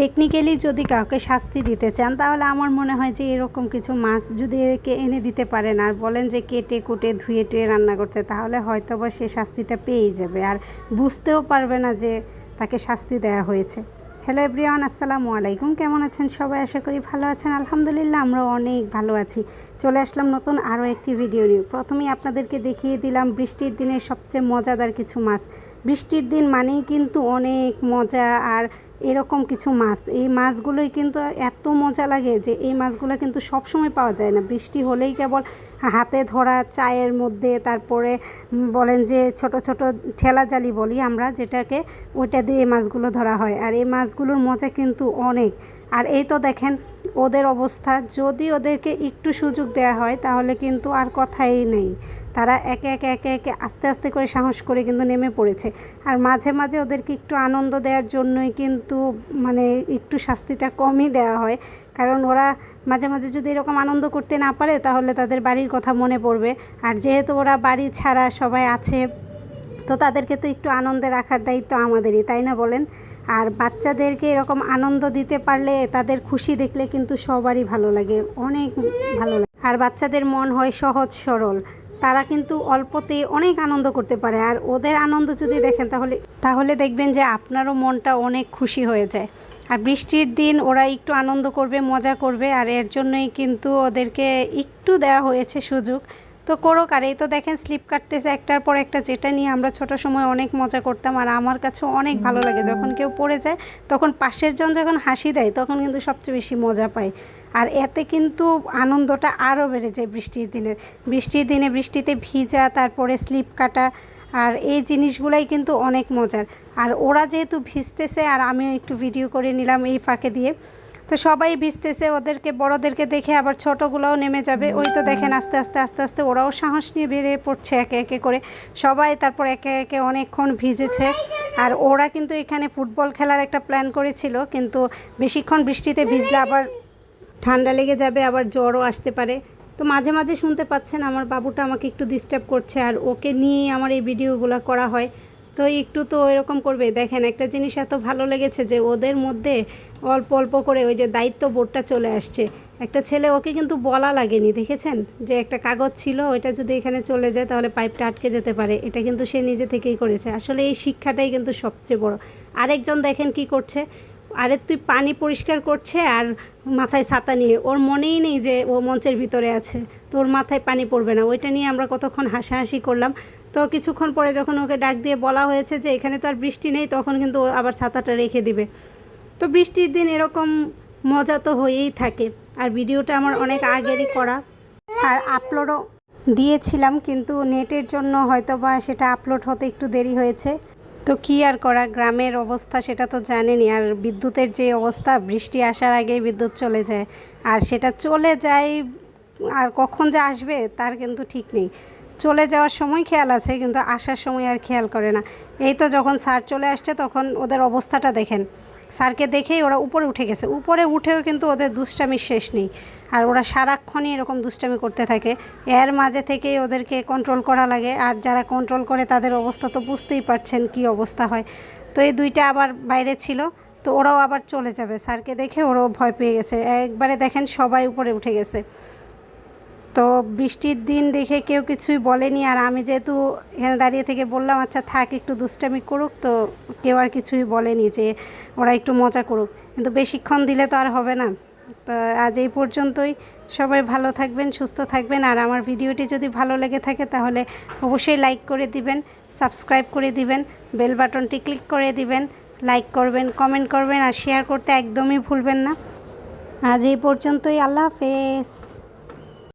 Technically যদি কাউকে শাস্তি দিতে চান, তাহলে আমার মনে হয় যে এরকম কিছু মাছ যদি একে এনে দিতে পারেন আর বলেন যে কেটে কুটে ধুয়ে টুয়ে রান্না করতে, তাহলে হয়তো বা সে শাস্তিটা পেয়েই যাবে। আর বুঝতেও পারবে না যে তাকে শাস্তি দেওয়া হয়েছে। হ্যালো এভরিওয়ান আসসালামু আলাইকুম। কেমন আছেন সবাই? আশা করি ভালো আছেন। আলহামদুলিল্লাহ আমরা অনেক ভালো আছি। চলে আসলাম নতুন আরও একটি ভিডিও নিয়ে। প্রথমেই আপনাদেরকে দেখিয়ে দিলাম বৃষ্টির দিনের সবচেয়ে মজাদার কিছু মাছ। বৃষ্টির দিন মানেই কিন্তু অনেক মজা আর এরকম কিছু মাছ। এই মাছগুলোই কিন্তু এত মজা লাগে যে এই মাছগুলো কিন্তু সব সময় পাওয়া যায় না। বৃষ্টি হলেই কেবল হাতে ধরা চায়ের মধ্যে, তারপরে বলেন যে ছোট ছোট ঠেলা জালি বলি আমরা, যেটাকে ওইটা দিয়ে এই মাছগুলো ধরা হয়। আর এই মাছগুলোর মজা কিন্তু অনেক। আর এই তো দেখেন, ওদের অবস্থা। যদি ওদেরকে একটু সুযোগ দেওয়া হয়, তাহলে কিন্তু আর কথাই নেই। তারা একে একে একে একে আস্তে আস্তে করে সাহস করে কিন্তু নেমে পড়েছে। আর মাঝে মাঝে ওদেরকে একটু আনন্দ দেওয়ার জন্যই কিন্তু মানে একটু শাস্তিটা কমই দেওয়া হয়। কারণ ওরা মাঝে মাঝে যদি এরকম আনন্দ করতে না পারে, তাহলে তাদের বাড়ির কথা মনে পড়বে। আর যেহেতু ওরা বাড়ি ছাড়া সবাই আছে, তো তাদেরকে তো একটু আনন্দে রাখার দায়িত্ব আমাদেরই, তাই না বলেন? আর বাচ্চাদেরকে এরকম আনন্দ দিতে পারলে, তাদের খুশি দেখলে কিন্তু সবারই ভালো লাগে, অনেক ভালো লাগে। আর বাচ্চাদের মন হয় সহজ, সরল। তারা কিন্তু অল্পতেই অনেক আনন্দ করতে পারে। আর ওদের আনন্দ যদি দেখেন তাহলে তাহলে দেখবেন যে আপনারও মনটা অনেক খুশি হয়ে যায়। আর বৃষ্টির দিন ওরা একটু আনন্দ করবে, মজা করবে, আর এর জন্যই কিন্তু ওদেরকে একটু দেওয়া হয়েছে সুযোগ। তো করুক, আর এই তো দেখেন স্লিপ কাটতেছে একটার পর একটা, যেটা নিয়ে আমরা ছোট সময় অনেক মজা করতাম, আর আমার কাছে অনেক ভালো লাগে। যখন কেউ পড়ে যায়, তখন পাশের জন যখন হাসি দেয়, তখন কিন্তু সবচেয়ে বেশি মজা পায়। আর এতে কিন্তু আনন্দটা আরও বেড়ে যায় বৃষ্টির দিনের। বৃষ্টির দিনে বৃষ্টিতে ভিজা, তারপরে স্লিপ কাটা আর এই জিনিসগুলাই কিন্তু অনেক মজার। আর ওরা যেহেতু ভিজতেছে আর আমিও একটু ভিডিও করে নিলাম এই ফাঁকে দিয়ে। তো সবাই ভিজতেছে, ওদেরকে, বড়দেরকে দেখে আবার ছোটোগুলোও নেমে যাবে। ওই তো দেখেন আস্তে আস্তে আস্তে আস্তে ওরাও সাহস নিয়ে বেরিয়ে পড়ছে একে একে করে। সবাই তারপর একে একে অনেকক্ষণ ভিজেছে। আর ওরা কিন্তু এখানে ফুটবল খেলার একটা প্ল্যান করেছিল, কিন্তু বেশিক্ষণ বৃষ্টিতে ভিজলে আবার ঠান্ডা লেগে যাবে, আবার জ্বরও আসতে পারে। তো মাঝে মাঝে শুনতে পাচ্ছেন, আমার বাবুটা আমাকে একটু ডিস্টার্ব করছে আর ওকে নিয়েই আমার এই ভিডিওগুলো করা হয়। তো একটু তো এরকম করবে। দেখেন, একটা জিনিস এত ভালো লেগেছে যে ওদের মধ্যে অল্প অল্প করে ওই যে দায়িত্ব বোর্ডটা চলে আসছে। একটা ছেলে ওকে কিন্তু বলা লাগেনি, দেখেছেন? যে একটা কাগজ ছিল, ওইটা যদি এখানে চলে যায় তাহলে পাইপটা আটকে যেতে পারে। এটা কিন্তু সে নিজে থেকেই করেছে। আসলে এই শিক্ষাটাই কিন্তু সবচেয়ে বড়। আরেকজন দেখেন কি করছে? আরে তুই পানি পরিষ্কার করছে আর মাথায় ছাতা নিয়ে, ওর মনেই নেই যে ও মঞ্চের ভিতরে আছে। তোর মাথায় পানি পড়বে না। ওইটা নিয়ে আমরা কতক্ষণ হাসাহাসি করলাম। তো কিছুক্ষণ পরে যখন ওকে ডাক দিয়ে বলা হয়েছে যে এখানে তো আর বৃষ্টি নেই, তখন কিন্তু ও আবার ছাতাটা রেখে দিবে। তো বৃষ্টির দিন এরকম মজা তো হয়েই থাকে। আর ভিডিওটা আমার অনেক আগেরই করা। আর আপলোডও দিয়েছিলাম, কিন্তু নেটের জন্য হয়তো বা সেটা আপলোড হতে একটু দেরি হয়েছে। তো কি আর করা? গ্রামের অবস্থা সেটা তো জানেনি। আর বিদ্যুতের যে অবস্থা, বৃষ্টি আসার আগেই বিদ্যুৎ চলে যায়। আর সেটা চলে যায়, আর কখন যে আসবে তার কিন্তু ঠিক নেই। চলে যাওয়ার সময় খেয়াল আছে, কিন্তু আসার সময় আর খেয়াল করে না। এই তো যখন সার চলে আসছে, তখন ওদের অবস্থাটা দেখেন। স্যারকে দেখেই ওরা উপরে উঠে গেছে। উপরে উঠেও কিন্তু ওদের দুষ্টামির শেষ নেই। আর ওরা সারাক্ষণই এরকম দুষ্টামি করতে থাকে। এর মাঝে থেকেই ওদেরকে কন্ট্রোল করা লাগে। আর যারা কন্ট্রোল করে তাদের অবস্থা তো বুঝতেই পারছেন কি অবস্থা হয়। তো এই দুইটা আবার বাইরে ছিল। তো ওরাও আবার চলে যাবে। স্যারকে দেখে ওরাও ভয় পেয়ে গেছে। একবারে দেখেন সবাই উপরে উঠে গেছে। তো বৃষ্টির দিন দেখে কেউ কিছুই বলেনি, আর আমি যেহেতু এখানে দাঁড়িয়ে থেকে বললাম আচ্ছা থাক, একটু দুষ্টামি করুক। তো কেউ আর কিছুই বলেনি যে ওরা একটু মজা করুক। কিন্তু বেশিক্ষণ দিলে তো আর হবে না। তো আজ এই পর্যন্তই। সবাই ভালো থাকবেন, সুস্থ থাকবেন, আর আমার ভিডিওটি যদি ভালো লেগে থাকে তাহলে অবশ্যই লাইক করে দিবেন, সাবস্ক্রাইব করে দিবেন, বেল বাটনটি ক্লিক করে দিবেন, লাইক করবেন, কমেন্ট করবেন, আর শেয়ার করতে একদমই ভুলবেন না। আজ এই পর্যন্তই, আল্লাহ হাফেজ।